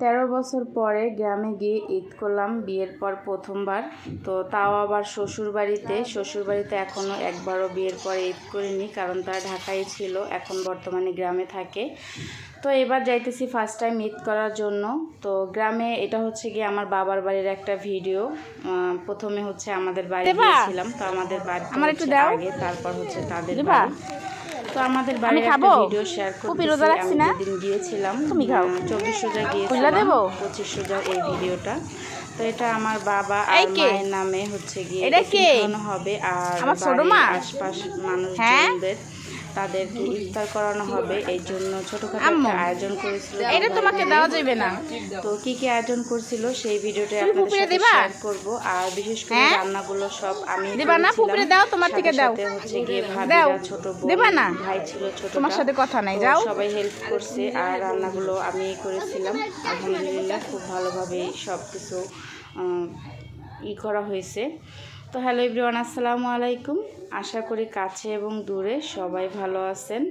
তেরো বছর পরে গ্রামে গিয়ে ঈদ করলাম বিয়ের পর প্রথমবার। তো তাও আবার শ্বশুর বাড়িতে শ্বশুর বাড়িতে এখনও একবারও বিয়ের পরে ঈদ করিনি কারণ তারা ঢাকায় ছিল এখন বর্তমানে গ্রামে থাকে। তো এবার যাইতেছি ফার্স্ট টাইম ঈদ করার জন্য। তো গ্রামে এটা হচ্ছে গিয়ে আমার বাবার বাড়ির একটা ভিডিও প্রথমে হচ্ছে আমাদের বাড়ি দেবা? গিয়েছিলাম। তো আমাদের বাড়ি আমার একটু দাও। তারপর হচ্ছে তাদের বাড়ি। তো আমাদের একটা খাব? ভিডিও শেয়ার করতে রোজা রাখছি না? দিন গিয়েছিলাম তুমি খাও। চব্বিশ সোজা গিয়েছিলাম দেবো? পঁচিশ সোজা এই ভিডিওটা তো এটা আমার বাবা আর? মায়ের নামে হচ্ছে গিয়ে এটা কে? হবে আর আমার ছোট মা? আশপাশ হ্যাঁ? মানুষজনদের তাদেরকে ইফতার করানো হবে এই জন্য ছোটখাটো একটা আয়োজন করেছিল এটা তোমাকে দেওয়া যাবে না তো কি কি আয়োজন করছিল সেই ভিডিওটা আপনাদের সাথে? শেয়ার করব আর বিশেষ করে হ্যাঁ? রান্নাগুলো সব আমি দিবা না? ফুপিয়ে দাও, তোমার থেকে দাও। হচ্ছে গিয়ে দাও। ছোট দিবা না? ভাই ছিল ছোট তোমার সাথে কথা নাই, যাও। সবাই হেল্প করছে আর রান্নাগুলো আমি করেছিলাম আলহামদুলিল্লাহ খুব ভালোভাবে সব কিছু ই করা হয়েছে তো হ্যালো এভরিওয়ান আসসালামু আলাইকুম আশা করি কাছে এবং দূরে সবাই ভালো আছেন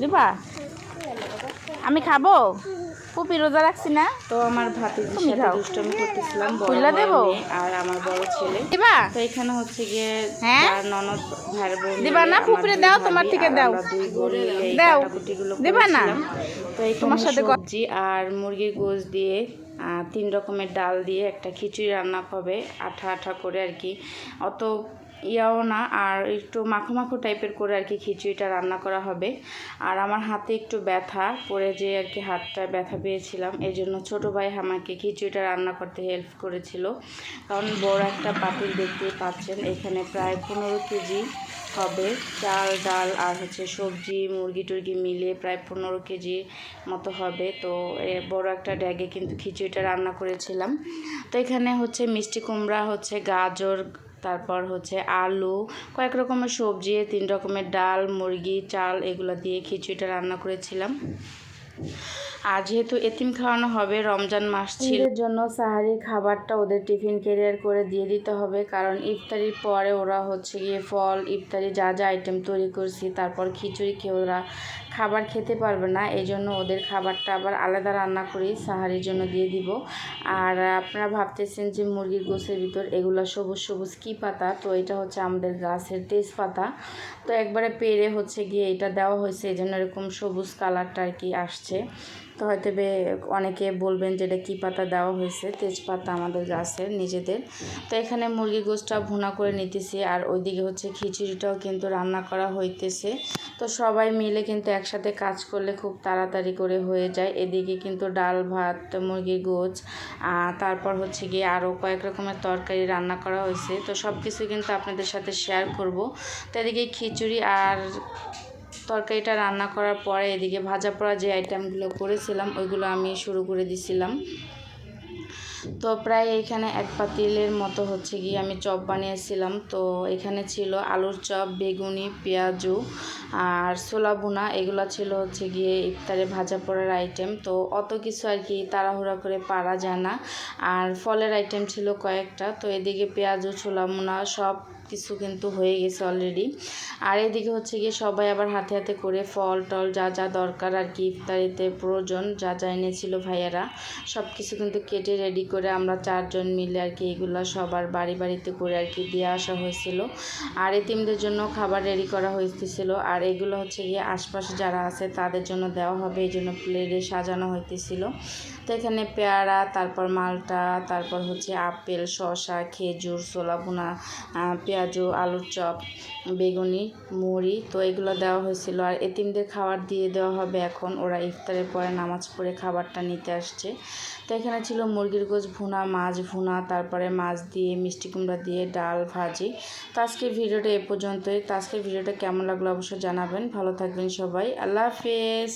দিবা আমি খাব পুপি রোজা রাখছি না তো আমার ভাতিজির সাথে দুষ্টমি করতেছিলাম বড় দেবো? আর আমার বড় ছেলে দিবা তো এখানে হচ্ছে গিয়ে হ্যাঁ? ননদ ভাই বোন দিবা না? পুকুরে দাও, তোমার থেকে দাও। এই দাও। দিবা না? তো এখানে তোমার সাথে সবজি আর মুরগির গোশ দিয়ে তিন রকমের ডাল দিয়ে একটা খিচুড়ি রান্না হবে, আঠা আঠা করে আর কি। অত ইয়াও না, আর একটু মাখো মাখো টাইপের করে আর কি খিচুড়িটা রান্না করা হবে। আর আমার হাতে একটু ব্যথা পড়ে যে আর কি হাতটা ব্যথা পেয়েছিলাম এই জন্য ছোটো ভাই আমাকে খিচুড়িটা রান্না করতে হেল্প করেছিল। কারণ বড় একটা পাতিল দেখতেই পাচ্ছেন, এখানে প্রায় পনেরো কেজি হবে। চাল, ডাল আর হচ্ছে সবজি, মুরগি টুরগি মিলিয়ে প্রায় পনেরো কেজি মতো হবে। তো বড় একটা ড্যাগে কিন্তু খিচুড়িটা রান্না করেছিলাম। তো এখানে হচ্ছে মিষ্টি কুমড়া, হচ্ছে গাজর, তারপর হচ্ছে আলু, কয়েক রকমের সবজি, তিন রকমের ডাল, মুরগি, চাল এগুলো দিয়ে খিচুড়িটা রান্না করেছিলাম। আর যেহেতু এতিম খাওয়ানো হবে, রমজান মাস ছিল। জন্য সাহারির খাবারটা ওদের টিফিন ক্যারিয়ার করে দিয়ে দিতে হবে, কারণ ইফতারির পরে ওরা হচ্ছে গিয়ে ফল, ইফতারি যা যা আইটেম তৈরি করছি, তারপর খিচুড়ি খেয়ে ওরা খাবার খেতে পারবে না। এই জন্য ওদের খাবারটা আবার আলাদা রান্না করি সাহারির জন্য দিয়ে দিব। আর আপনারা ভাবতেছেন যে মুরগির গোছের ভিতর এগুলো সবুজ সবুজ কী পাতা? তো এটা হচ্ছে আমাদের গাছের তেজপাতা। তো একবারে পেরে হচ্ছে গিয়ে এটা দেওয়া হয়েছে, এই জন্য এরকম সবুজ কালারটা আর কি আসছে। তো হয়তো অনেকে বলবেন যে এটা কী পাতা দেওয়া হয়েছে? তেজপাতা আমাদের গাছের নিজেদের। তো এখানে মুরগির গোষ্ঠটা ভুনা করে নিতেছি আর ওইদিকে হচ্ছে খিচুড়িটাও কিন্তু রান্না করা হইতেছে। তো সবাই মিলে কিন্তু একসাথে কাজ করলে খুব তাড়াতাড়ি করে হয়ে যায়। এদিকে কিন্তু ডাল, ভাত মুরগির গোছ তারপর হচ্ছে গিয়ে আরও কয়েক রকমের তরকারি রান্না করা হয়েছে। তো সব কিছু কিন্তু আপনাদের সাথে শেয়ার করব। তো এদিকে খিচুড়ি আর তরকারিটা রান্না করার পরে এদিকে ভাজা পড়া যে আইটেমগুলো করেছিলাম, ওইগুলো আমি শুরু করে দিছিলাম। তো প্রায় এখানে এক পাতিলের মতো হচ্ছে গিয়ে আমি চপ বানিয়েছিলাম। তো এখানে ছিল আলুর চপ, বেগুনি, পেঁয়াজু আর ছোলা ভুনা। এগুলো ছিল হচ্ছে গিয়ে ইফতারে ভাজা পোড়ার আইটেম। তো অত কিছু আর কি তাড়াহুড়া করে পারা যায় না। আর ফলের আইটেম ছিল কয়েকটা। তো এদিকে পেঁয়াজু, ছোলা ভুনা সব কিছু কিন্তু হয়ে গেছে অলরেডি আর এদিকে হচ্ছে গিয়ে সবাই আবার হাতে হাতে করে ফল টল যা যা দরকার আর কি ইফতারিতে প্রয়োজন যা যা এনেছিল ভাইয়ারা সব কিছু কিন্তু কেটে রেডি করে আমরা চারজন মিলে আর কি এগুলো সবার বাড়ি বাড়িতে করে আর কি দিয়ে আসা হয়েছিল। আর এতিমদের জন্য খাবার রেডি করা হয়েছিল আর এগুলো হচ্ছে গিয়ে আশপাশে যারা আছে তাদের জন্য দেওয়া হবে, এই জন্য প্লেটে সাজানো হইতেছিল। তো এখানে পেয়ারা তারপর মালটা তারপর হচ্ছে আপেল শসা খেজুর ছোলা আহ, পেঁয়াজু আলুর চপ বেগুনি মুড়ি তো এগুলো দেওয়া হয়েছিল। আর এতিমদের খাবার দিয়ে দেওয়া হবে এখন। ওরা ইফতারের পরে নামাজ পড়ে খাবারটা নিতে আসছে। তো এখানে ছিল মুরগির গোছ ভুনা মাছ ভুনা তারপরে মাছ দিয়ে মিষ্টি কুমড়া দিয়ে ডাল ভাজি। তো আজকের ভিডিওটা এ পর্যন্তই। তো আজকের ভিডিওটা কেমন লাগল অবশ্যই জানাবেন। ভালো থাকবেন সবাই। আল্লাহ হাফেজ।